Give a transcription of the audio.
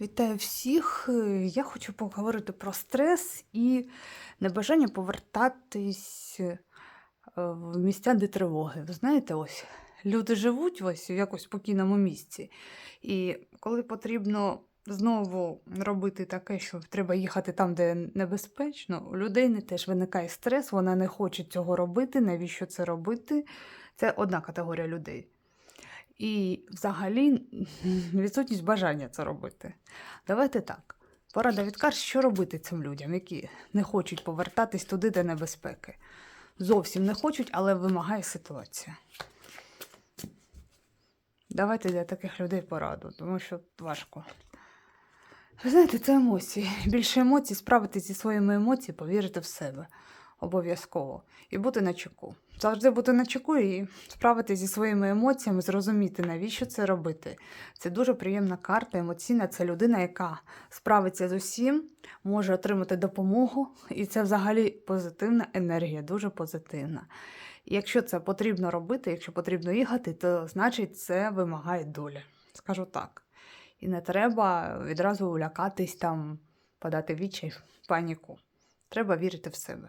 Вітаю всіх. Е, Я хочу поговорити про стрес і небажання повертатись е, в місця, де тривоги. Ви знаєте, ось люди живуть ось в якось спокійному місці. І коли потрібно знову робити таке, що треба їхати там, де небезпечно, у людини теж виникає стрес, вона не хоче цього робити. Навіщо це робити? Це одна категорія людей. І взагалі відсутність бажання це робити. Давайте так. Порада від Карс, що робити цим людям, які не хочуть повертатись туди, де небезпеки. Зовсім не хочуть, але вимагає ситуація. Давайте для таких людей пораду, тому що важко. Ви знаєте, це емоції. Більше емоцій справитись зі своїми емоціями, повірити в себе. Обов'язково. І бути на чеку. Завжди бути на чеку і справитись зі своїми емоціями, зрозуміти, навіщо це робити. Це дуже приємна карта, емоційна. Це людина, яка справиться з усім, може отримати допомогу. І це взагалі позитивна енергія, дуже позитивна. І якщо це потрібно робити, якщо потрібно їхати, то значить це вимагає доля. Скажу так. І не треба відразу лякатись там, подати відчай, паніку. Треба вірити в себе.